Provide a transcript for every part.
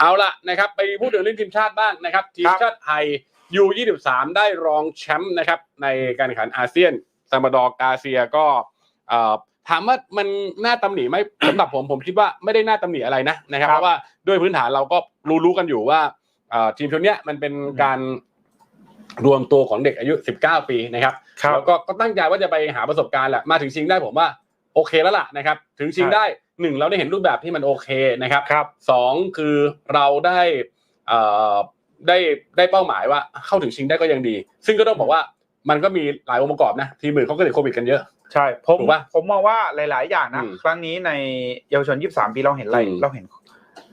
เอาละนะครับไปพูดถึงเรื่องทีมชาติบ้างนะครับ ทีมชาติไทยยู23 ได้รองแชมป์นะครับ ในการแข่งขันอาเซียนซามาดอร์กาเซียก็เอ่อถามว่ามันน่าตำหนิไหมสำหรับผมผมคิดว่าไม่ได้น่าตำหนิอะไรนะนะครับครับเพราะว่าด้วยพื้นฐานเราก็รู้รู้กันอยู่ว่าเอ่อทีมชุดเนี้ยมันเป็นการรวมตัวของเด็กอายุ 19 ปีนะครับครับแล้วก็ก็ตั้งใจว่าจะไปหาประสบการณ์แหละมาถึงชิงได้ผมว่าโอเคแล้วล่ะนะครับ ถึงชิงใช่ได้ หนึ่งเราได้เห็นรูปแบบที่มันโอเคนะครับครับสองคือเราได้เอ่อได้ได้เป้าหมายว่าเข้าถึงชิงได้ก็ยังดี ซึ่งก็ต้องบอกว่ามันก็มีหลายองค์ประกอบนะ ทีมอื่นเขาก็ติดโควิดกันเยอะ ใช่ผมถูกปะผมมองว่าหลาย ๆ อย่างนะอืมครั้งนี้ในเยาวชน23ปีเราเห็นอะไรอืมเราเห็น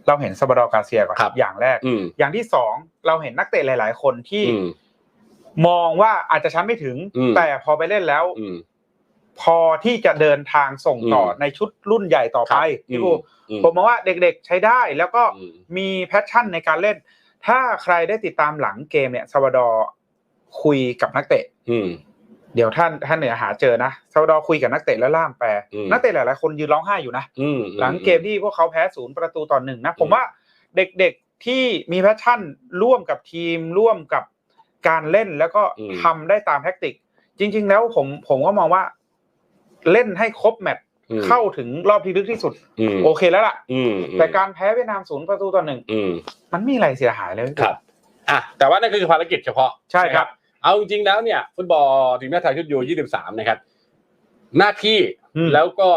เราเห็นซาบาดอร์กาเซียก่อนครับอย่างแรกอืมอย่างที่สองเราเห็นนักเตะหลาย ๆ คนที่อืมมองว่าอาจจะชั้นไม่ถึงอืมแต่พอไปเล่นแล้วอืม พอที่จะเดินทางส่งต่ออมในชุดรุ่นใหญ่ต่อไปครับพี่บูอืมผมมองว่าเด็กๆใช้ได้แล้วก็อืมมีแพชชั่นในการเล่น ถ้าใครได้ติดตามหลังเกมเนี่ยซาบาดอร์คุยกับนักเตะอืมเดี๋ยวท่านท่านเหนือหาเจอนะซาบาดอร์คุยกับนักเตะแล้วล่ามแปลอืมนักเตะหลายๆคนยืนร้องไห้อยู่นะอืมหลังเกมที่พวกเขาแพ้ศูนย์ประตูต่อหนึ่งนะผมอืมว่าเด็กๆที่มีแพชชั่นร่วมกับทีมร่วมกับการเล่นแล้วก็ทำได้ตามแท็กติก จริง ๆ แล้วผมผมก็มองว่า เล่นให้ครบแมตช์อืมเข้าถึงรอบที่ลึกที่สุดอืมโอเคแล้วล่ะอืมแต่การแพ้เวียดนามศูนย์ประตูต่อหนึ่งอืมมันมีอะไรเสียหายเลยครับอะแต่ว่านั่นคือภารกิจเฉพาะใช่ครับนะเอาจริงๆแล้วเนี่ย ฟุตบอลทีมชาติไทยชุดยู23นะครับ หน้าที่อืมแล้วก็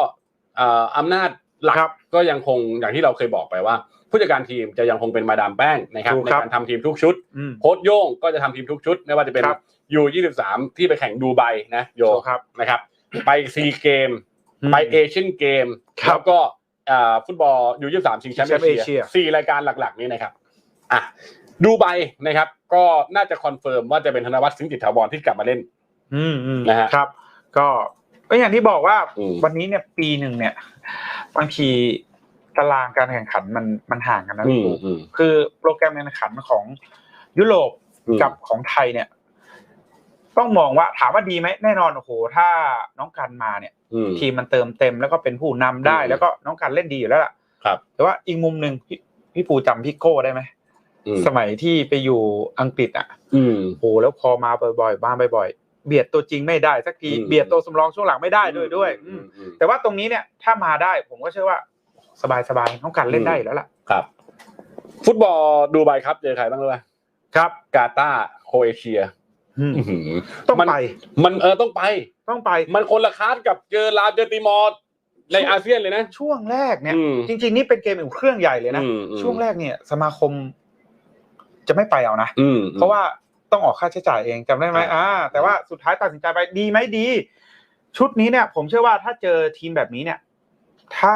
เอ่ออำนาจหลักครับก็ยังคงอย่างที่เราเคยบอกไปว่า ผู้จัดการทีมจะยังคงเป็นมาดามแป้งนะครับถูกในครับการทำทีมทุกชุดอืมโค้ชโย่งก็จะทำทีมทุกชุด ไม่ว่าจะเป็นครับยู23ที่ไปแข่งดูไบนะโยถูกครับนะครับ ไปซีเกมอืมไปเอเชียนเกมครับแล้วก็เอ่อฟุตบอลยู23ชิงแชมป์แชมป์เอเอเชีเชียยสี่รายการหลักๆ นี้นะครับอะดูไบนะครับ ก็น่าจะคอนเฟิร์มว่าจะเป็นธนวัฒน์ซึ้งจิตถาวรที่กลับมาเล่นอืมอืมนะฮะครับ ก็ก็อย่างที่บอกว่าอืมวันนี้เนี่ยปีหนึ่งเนี่ยบางทีตารางการแข่งขันมันมันห่างกันนะอืพี่มปูอืมคือโปรแกรมการแข่งขันของยุโรปอืมกับของไทยเนี่ย ต้องมองว่าถามว่าดีไหมแน่นอนโอ้โหถ้าน้องกันมาเนี่ยอืมทีมมันเติมเต็มแล้วก็เป็นผู้นำได้อืมแล้วก็น้องกันเล่นดีอยู่แล้วล่ะครับ แต่ว่าอีกมุมหนึ่งพี่พี่ปูจำพี่โก้ได้ไหมอืมสมัยที่ไปอยู่อังกฤษอะอืมโอ้โหแล้วพอมาบ่อยๆมาบ่อยๆเบียดตัวจริงไม่ได้สักทีอืมเบียดตัวสำรองช่วงหลังไม่ได้ด้วยด้วยอืมอืมแต่ว่าตรงนี้เนี่ย ถ้ามาได้ผมก็เชื่อว่า สบายๆน้องกันเล่นได้อยู่แล้วล่ะครับ ฟุตบอลดูไบครับเจอใครบ้างรู้ไหมครับ กาตาร์โครเอเชียอืมอื้อหือ ต้องมันไปมันเออต้องไป ต้องไป มันคนละคลาสกับเจอลาวเจอติมอร์ในอาเซียนเลยนะ ช่วงแรกเนี่ยอืมจริง ๆ นี่เป็นเกมอุ่นเครื่องใหญ่เลยนะอืมอืมช่วงแรกเนี่ย สมาคม จะไม่ไปเอานะอืมเพราะว่าต้องออกค่าใช้จ่ายเองจำได้ไหมอ่าอ่า แต่ว่าสุดท้ายตัดสินใจไปดีไหมดี ชุดนี้เนี่ย ผมเชื่อว่าถ้าเจอทีมแบบนี้เนี่ย ถ้า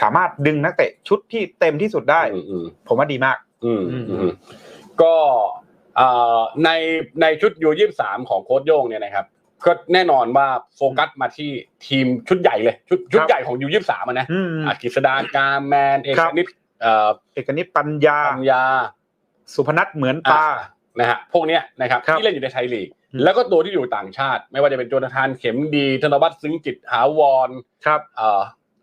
สามารถดึงนักเตะชุดที่เต็มที่สุดได้อืมอืมผมว่าดีมาก อืมอืมอืมก็เอ่อ ในในชุดยูยี่สามของโค้ชโย่งเนี่ยนะครับ ก็แน่นอนว่าโฟกัสมาที่ทีมชุดใหญ่เลย ชุดชุดครับใหญ่ของยูยี่สามนะอืมอะกฤษดาการแมนเอกครับนิดเอ่อเอกนิตปัญญาปัญญา สุพนัทเหมือนตาอะนะฮะพวกเนี้ยนะครับครับที่เล่นอยู่ในไทยลีกอืมแล้วก็ตัวที่อยู่ต่างชาติ ไม่ว่าจะเป็นโจนาธานเข็มดีธนวัฒน์ซึ้งจิตหาวรครับเอ่อ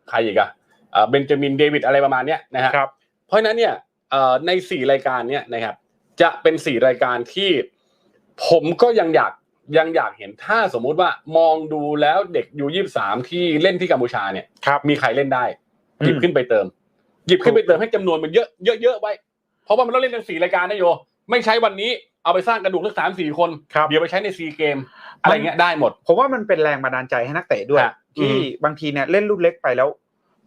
ใครอีกอะเอ่อเบนจามินเดวิดอะไรประมาณเนี้ยนะฮะครับเพราะฉะนั้นเนี่ยเอ่อในสี่รายการเนี่ยนะครับ จะเป็นสี่รายการที่ผมก็ยังอยากยังอยากเห็นถ้าสมมุติว่ามองดูแล้วเด็กยูยี่สามที่เล่นที่กัมพูชาเนี่ยครับมีใครเล่นได้ หยิบอืมขึ้นไปเติม หยิบขึ้นไปเติมให้จำนวนมันเยอะเยอะเยอะไว้ เพราะว่ามันต้องเล่นทั้งสี่รายการนะโย ไม่ใช้วันนี้เอาไปสร้างกระดูกทั้งสามสี่คนครับเดี๋ยวไปใช้ในซีเกม อะไรเงี้ยได้หมด ผมว่ามันเป็นแรงบันดาลใจให้นักเตะด้วยครับที่อืมบางทีเนี่ยเล่นรุ่นเล็กไปแล้ว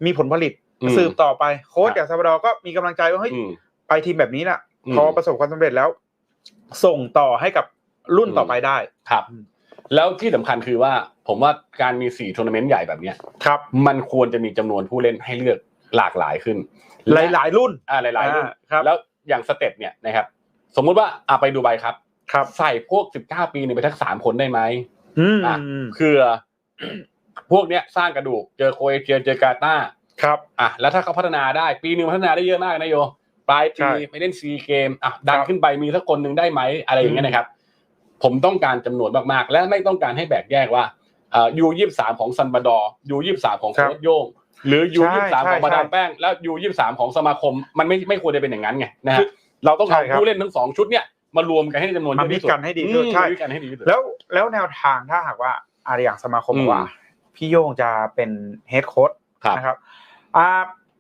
มีผลผลิตอืมสืบต่อไปโค้ชครับจากซาบาดอร์ก็มีกำลังใจว่าเฮ้ยอืมไปทีมแบบนี้แหละอืม พอประสบความสำเร็จแล้ว ส่งต่อให้กับรุ่นอืมต่อไปได้ครับอืมแล้วที่สำคัญคือว่า ผมว่าการมีสี่ทัวร์นาเมนต์ใหญ่แบบเนี้ยครับ มันควรจะมีจำนวนผู้เล่นให้เลือกหลากหลายขึ้น หลายๆ รุ่นอ่าหลายๆรุ่นอ่าครับแล้วอย่างสเต็ปเนี่ยนะครับ สมมุติว่าอ่าไปดูไบครับ ครับ ใส่พวกสิบเก้าปีเนี่ยไปทั้งสามคนได้ไหมอืมอะเพื่อพวกเนี้ยสร้างกระดูกเจอโครเอเชียเจอกาตาร์ครับอะแล้วถ้าเขาพัฒนาได้ปีหนึ่งพัฒนาได้เยอะมากนะโย ปลายใช่ปีไปเล่นซีเกมอะดันครับขึ้นไปมีสักคนหนึ่งได้ไหมอะไรอย่างเงี้ยนะครับ ผมต้องการจำนวนมากๆ และไม่ต้องการให้แบ่งแยกว่าอ่ายูยี่สามของซันบาดอร์ยูยี่สามของครัโค้บชโย่งหรือยูใช่ยี่สามใช่ของมาดามใช่แป้งแล้วยูยี่สามของสมาคม มันไม่ไม่ควรจะเป็นอย่างนั้นไงนะฮะเราต้องใช่เอาครับผู้เล่นทั้งสองชุดเนี่ยมารวมกันให้จำนวนมาเยอะมิที่กสุดกันให้ดีที่สุดอืมใช่มามิกกันให้ดีที่สุดแล้วแล้วแนวทางถ้าหากว่าอะไรอย่างสมาคมอืมบอกว่า พี่โย่งจะเป็นเฮดโค้ชครับนะครับอ่า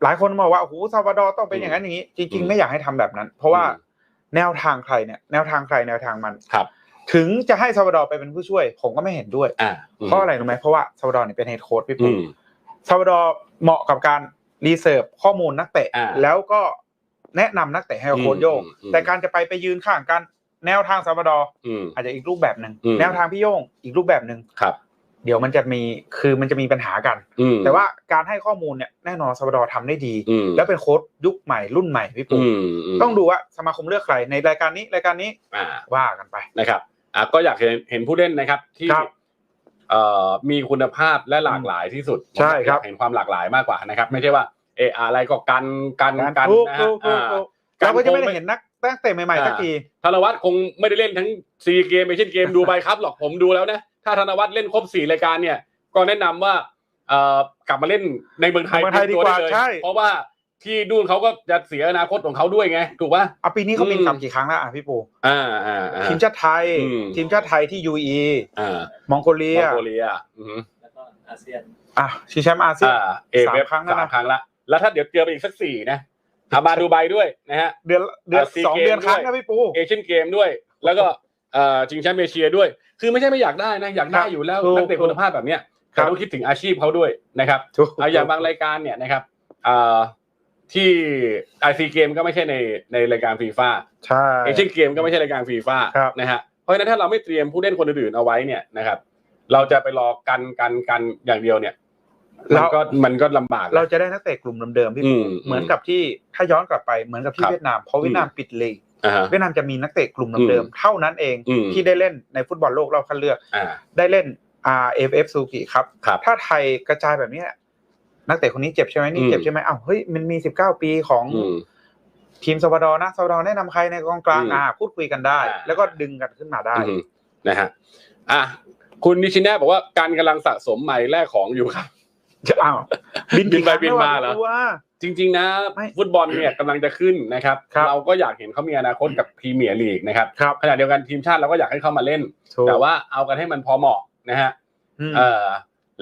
หลายคนบอกว่าโอ้โหซาวาดอร์ต้องเป็นอย่างนั้นอย่างนี้จอืริงมๆไม่อยากให้ทำแบบนั้น เพราะว่าอืมแนวทางใครเนี่ยแนวทางใครแนวทางมันครับ ถึงจะให้ซาวาดอร์ไปเป็นผู้ช่วย ผมก็ไม่เห็นด้วยอ่าเพราะอะไรรู้ไหมเพราะว่าซาวาดอร์เนี่ยเป็นเฮดโค้ชพี่อืปุ๊มซาวาดอร์เหมาะกับการรีเสิร์ฟข้อมูลนักเตะอ่าแล้วก็แนะนำนักเตะให้กับโค้ชโย่งอืมอืมแต่การจะไปไปยืนข้างกันแนวทางซาวาดอร์อืมอาจจะอีกรูปแบบหนึ่งอืมแนวทางพี่โย่งอีกรูปแบบหนึ่งครับ เดี๋ยวมันจะมีคือมันจะมีปัญหากันอืมแต่ว่าการให้ข้อมูลเนี่ยแน่นอนซาวาดอร์ทำได้ดีอืมแล้วเป็นโค้ชยุคใหม่รุ่นใหม่พี่อืปุ๊มมต้องดูว่าสมาคมเลือกใครในรายการนี้รายการนี้อ่าว่ากันไปนะครับอะก็อยากเห็นเห็นผู้เล่นนะครับที่ครับเอ่อมีคุณภาพและหลากหลายที่สุดใช่ครับอยากเห็นความหลากหลายมากกว่านะครับ ไม่ใช่ว่าเอออะไรก็กันกันกันถูกนะถูฮะกถูกอ่าถูกการเราก็จะไม่ได้คงไม่เห็นนักตั้งเตะใหม่ๆสักทีธนวัฒน์คงไม่ได้เล่นทั้งซีเกมเอเชียนเกมดูไปครับหรอกผมดูแล้วนะ ถ้าธนวัฒน์เล่นครบสี่รายการเนี่ย ก็แนะนำว่าเอ่อกลับมาเล่นในเมืองไทยเมืองไทยเตรีมตัวดีกว่าเลยใช่เพราะว่าที่ดูนเขาก็จะเสียอนาคตของเขาด้วยไง ถูกป่ะเอาปีนี้เขาบินอืมกลับกี่ครั้งแล้วอะพี่ปูอ่าอ่าอ่าทีมชาติไทยอืมทีมชาติไทยที่ยูอีอ่ามองโกเลีมอยงโกเลียอือฮึแล้วก็อาเซียนอะชิงแชมป์อาเซียนอ่าเอเวฟสามครั้งแล้วนะสามครั้งละแล้วถ้าเดี๋ยวเจอไปอีกสักสี่นะอามาดูไบด้วยนะฮะเดือนเดือนอะ SEA สองเดือน Games ครั้งด้วยนะพี่ปูเอเชียนเกมด้วย แล้วก็เอ่อชิงแชมป์เอเชียด้วย คือไม่ใช่ไม่อยากได้นะอยากได้ครับอยู่แล้วถูกนักเตะคุณภาพแบบเนี้ยครัแต่บต้องคิดถึงอาชีพเขาด้วยนะครับถูกเอาอย่างบางรายการเนี่ยนะครับเอ่อที่ไอซีเกมก็ไม่ใช่ในในรายการฟีฟ่าใช่เอเชียนเกมก็ไม่ใช่รายการฟีฟ่าครับนะฮะเพราะฉะนั้นถ้าเราไม่เตรียมผู้เล่นคนอื่นๆเอาไว้เนี่ยนะครับ เราจะไปรอกันกันกันอย่างเดียวเนี่ยมันก็มันก็ลำบากนะเราจะได้นักเตะกลุ่มเดิมๆพี่อืปูมเหมือนกับที่ถ้าย้อนกลับไปเหมือนกับที่ครับเวียดนามเพราะเวียดนามปิดลีกอ่าฮะ เวียดนามจะมีนักเตะกลุ่มเดิมๆเท่านั้นเองอืมที่ได้เล่นในฟุตบอลโลกรอบคัดเลือกอ่าได้เล่น RFF ซูกิครับครับ ถ้าไทยกระจายแบบเนี้ยนักเตะคนนี้เจ็บใช่ไหมนี่อืมเจ็บใช่ไหมอ้าวเฮ้ยมันมี19ปีของอืมทีมซาวาดอร์นะซาวาดอร์แนะนำใครในกองกลางอืมอ่าพูดคุยกันได้อ่าแล้วก็ดึงกันขึ้นมาได้อืมนะฮะอะคุณนิชิแนะบอกว่าการกำลังสะสมใหม่แลกของอยู่ครับอ้าวบินไปกี่ครั้งบินมาเหรอแล้ววะ จริง ๆ นะไม่ฟุตบอลเนี่ยกำลังจะขึ้นนะครับ ครับเราก็อยากเห็นเขามีอนาคตกับพรีเมียร์ลีกนะครับครับขณะเดียวกันทีมชาติเราก็อยากให้เขามาเล่น ถูก แต่ว่าเอากันให้มันพอเหมาะนะฮะอืม เออ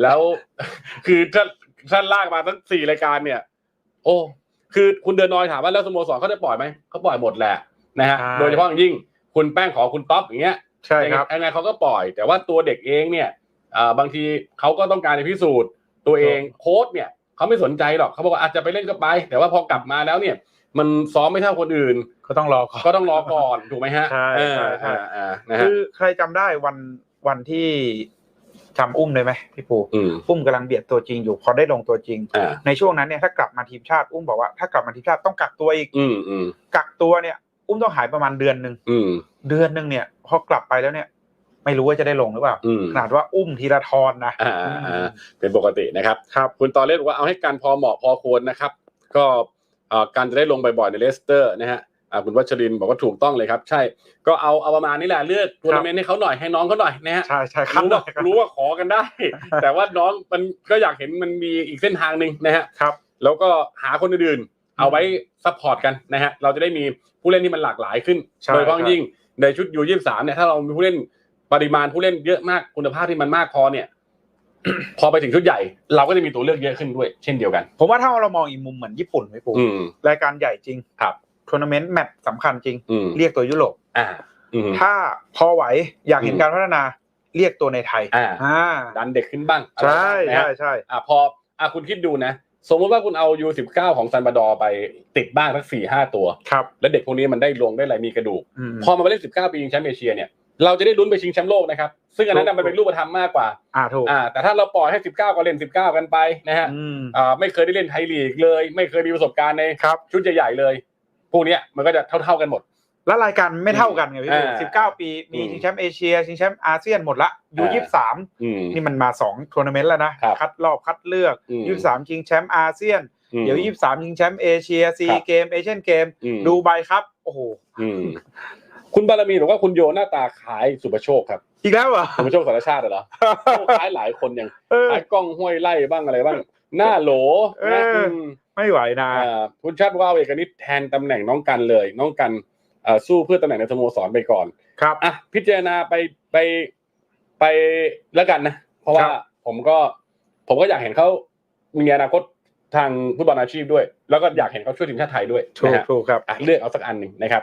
แล้ว คือถ้าถ้าลากมาทั้งสี่รายการเนี่ย โอ้คือคุณเดินนอยถามว่าแล้วสโมสรเขาจะปล่อยไหมเขาปล่อยหมดแหละนะฮะใช่ โดยเฉพาะอย่างยิ่งคุณแป้งขอคุณท็อปอย่างเงี้ย ใช่ครับ ยังไงเขาก็ปล่อย แต่ว่าตัวเด็กเองเนี่ยเอ่อบางทีเขาก็ต้องการจะพิสูจน์ตัวเองโค้ชเนี่ย เขาไม่สนใจหรอกเขาบอกว่าอาจจะไปเล่นก็ไป แต่ว่าพอกลับมาแล้วเนี่ย มันซ้อมไม่เท่าคนอื่น ก็ต้องรอก่อนก็ต้องรอก่อนถูกไหมฮะใช่เออใช่ใช่อ่าอ่านะฮะคือใครจำได้วันวันที่จำอุ้มได้ไหมพี่ปูอืมอุ้มกำลังเบียดตัวจริงอยู่พอได้ลงตัวจริงอ่าในช่วงนั้นเนี่ยถ้ากลับมาทีมชาติอุ้มบอกว่าถ้ากลับมาทีมชาติต้องกักตัวอีกอืมอืมกักตัวเนี่ย อุ้มต้องหายประมาณเดือนหนึ่งอืมเดือนหนึ่งเนี่ย พอกลับไปแล้วเนี่ย ไม่รู้ว่าจะได้ลงหรือเปล่าอืมขนาดว่าอุ้มธีรทรนะอ่าอ่าอ่าเป็นปกตินะครับครับคุณตอนเล่นบอกว่าเอาให้การพอเหมาะพอควรนะครับ ก็เอ่อการจะได้ลงบ่อยๆในเลสเตอร์นะฮะอ่าคุณวัชรินทร์บอกว่าถูกต้องเลยครับ ใช่ก็เอาเอาประมาณนี้แหละเลือกทัวร์นาเมนต์ให้เขาหน่อยให้น้องเขาหน่อยนะฮะใช่ใช่ครับรู้ว่ารู้ว่าขอกันได้ แต่ว่าน้องมันก็อยากเห็นมันมีอีกเส้นทางหนึ่งนะฮะครับ แล้วก็หาคนอื่นๆเอาไว้ซัพพอร์ตกันนะฮะเราจะได้มีผู้เล่นที่มันหลากหลายขึ้นใช่โดยเฉพาะครับยิ่งในชุดยูยี่สามเนี่ยถ้าเรามีผู้เล่น ปริมาณผู้เล่นเยอะมากคุณภาพที่มันมากพอเนี่ย พอไปถึงชุดใหญ่ เราก็จะมีตัวเลือกเยอะขึ้นด้วย เช่นเดียวกัน ผมว่าถ้าเรามองอีกมุมเหมือนญี่ปุ่นพี่ปูอืมรายการใหญ่จริงครับทัวร์นาเมนต์แมตช์สำคัญจริงอืมเรียกตัวยุโรปอ่าอืมถ้าพอไหวอยากเห็นอืมการพัฒนาเรียกตัวในไทยอ่าอ่าดันเด็กขึ้นบ้าง ใช่อะไรบ้างนะใช่ฮะใช่อ่าพออ่าคุณคิดดูนะ สมมติว่าคุณเอายูสิบเก้าของซันบาดอร์ไปติดบ้างสักสี่ห้าตัว ครับ แล้วเด็กพวกนี้มันได้ลงได้อะไรมีกระดูกอืมพอมาเล่น19ปีชิงแชมป์เอเชียเนี่ย เราจะได้ลุ้นไปชิงแชมป์โลกนะครับ ซึ่งอันนั้นนะมันเป็นรูปธรรมมากกว่า อ่าถูกอ่าแต่ถ้าเราปล่อยให้ 19 ก็เล่น 19 กันไปนะฮะอืมอ่าไม่เคยได้เล่นไทยลีกเลย ไม่เคยมีประสบการณ์ในครับชุดใหญ่ๆเลยพวกเนี้ยมันก็จะเท่าๆกันหมด แล้วรายการไม่เท่ากันไงพี่อ่าสิบเก้าปีมีอืมชิงแชมป์เอเชียชิงแชมป์อาเซียนหมดละยูอ่ายี่สามอืมนี่มันมาสองทัวร์นาเมนต์แล้วนะครับคัดรอบคัดเลือกอืมยี่สามชิงแชมป์อาเซียนอืมเดี๋ยวยี่สามชิงแชมป์เอเชียซีครับเกมเอเชียนเกมอืมดูไบครับ โอ้โหอืม คุณบารมีหรือว่าคุณโยหน้าตาคล้ายสุประโชคครับอีกแล้วเหรอสุประโชคสารชาติเหรอคล้ายหลายคนอย่างเออคล้ายกล้องห้วยไล่บ้างอะไรบ้าง หน้าโหลนะเอออืมไม่ไหวนะอ่าคุณชาติว่าวเอกนิตแทนตำแหน่งน้องกันเลย น้องกันเอ่อสู้เพื่อตำแหน่งในสโมสรไปก่อนครับอะพิจารณาไปไปไปแล้วกันนะ เพราะว่าครับผมก็ ผมก็อยากเห็นเขามีอนาคตทางฟุตบอลอาชีพด้วย แล้วก็อยากเห็นเขาช่วยทีมชาติไทยด้วยถูกนะฮะถูกครับอะเลือกเอาสักอันหนึ่งนะครับ